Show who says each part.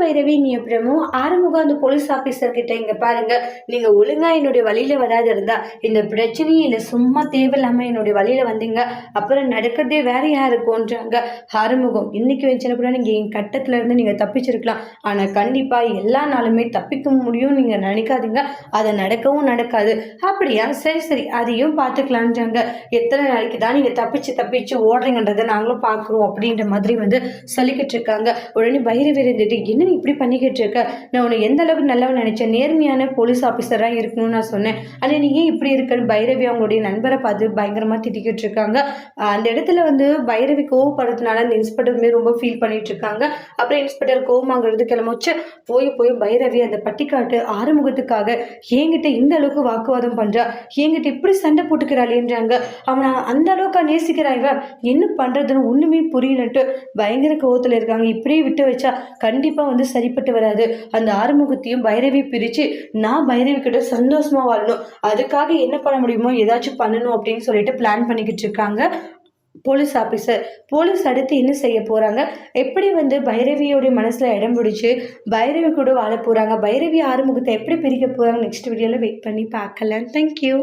Speaker 1: பைரவி நீ எப்படியமோ ஆறுமுகம் அந்த police officer கிட்ட இங்க பாருங்க. நீங்க ஒழுங்கா என்னுடைய வழியில வராது இருந்தா இந்த பிரச்சனையும் இல்லை சும்மா தேவையில்லாம என்னுடைய வழியில வந்தீங்க. அப்புறம் நடக்கிறதே வேற யாருக்கும்ன்றாங்க ஆறுமுகம் இன்னைக்கு வச்சுன கூட நீங்க என் கட்டத்துல இருந்து நீங்க தப்பிச்சிருக்கலாம். ஆனா கண்டிப்பா எல்லா நாளுமே தப்பிக்க முடியும் நீங்க நினைக்காதீங்க. அதை நடக்கவும் நடக்காது. அப்படியா? சரி சரி. அதையும் பார்த்துக்கலான்றாங்க எத்தனை நாளைக்கு தான் நீங்க தப்பிச்சு தப்பிச்சு ஓடுறீங்கன்றதை நாங்களும் பார்க்குறோம் அப்படின்ற மாதிரி வந்து சொல்லிக்கிட்டு இருக்காங்க. உடனே பயிர் இருந்துட்டு என்ன நீ இப்படி பண்ணிக்கிட்டு இருக்க? நான் உன்னை எந்த அளவுக்கு நல்லவன் நினைச்சேன்? நேர்மையான போலீஸ் ஆஃபீஸராக இருக்கணும்னு நான் சொன்னேன். ஆனால் நீ ஏன் இப்படி இருக்கன்னு பைரவி அவங்களுடைய நண்பரை பார்த்து பயங்கரமாக திட்டிக்கிட்டு இருக்காங்க. அந்த இடத்துல வந்து பைரவி கோவப்படுறதுனால அந்த இன்ஸ்பெக்டருமே ரொம்ப ஃபீல் பண்ணிட்டு இருக்காங்க. அப்புறம் இன்ஸ்பெக்டர் கோவமாங்கிறது கிளம்பச்சு. போய் போய் பைரவி அந்த பட்டிக்காட்டு ஆறுமுகத்துக்காக என்கிட்ட இந்த அளவுக்கு வாக்குவாதம் பண்ணுறா என்கிட்ட இப்படி சண்டை போட்டுக்கிறாளேன்றாங்க அவனை அந்த அளவுக்கு நேசிக்கிறா இவன் என்ன பண்ணுறதுன்னு ஒன்றுமே புரியலன்ட்டு பயங்கர கோவத்தில் இருக்காங்க. இப்படியே விட்டு வச்சா கண்டிப்பாக வந்து சரிப்பட்டு வராது. அந்த ஆறுமுகத்தையும் பைரவி பிரித்து நான் பைரவி கிட்ட சந்தோஷமாக வாழணும். அதுக்காக என்ன பண்ண முடியுமோ ஏதாச்சும் பண்ணணும் அப்படின்னு சொல்லிட்டு பிளான் பண்ணிக்கிட்டு இருக்காங்க போலீஸ் ஆஃபீஸர் போலீஸ் அடுத்து என்ன செய்ய போகிறாங்க எப்படி வந்து பைரவியோடைய மனசில் இடம் பிடிச்சி பைரவி கூட வாழ போகிறாங்க பைரவி ஆறுமுகத்தை எப்படி பிரிக்க போகிறாங்க நெக்ஸ்ட் வீடியோவில் வெயிட் பண்ணி பார்க்கலாம். தேங்க்யூ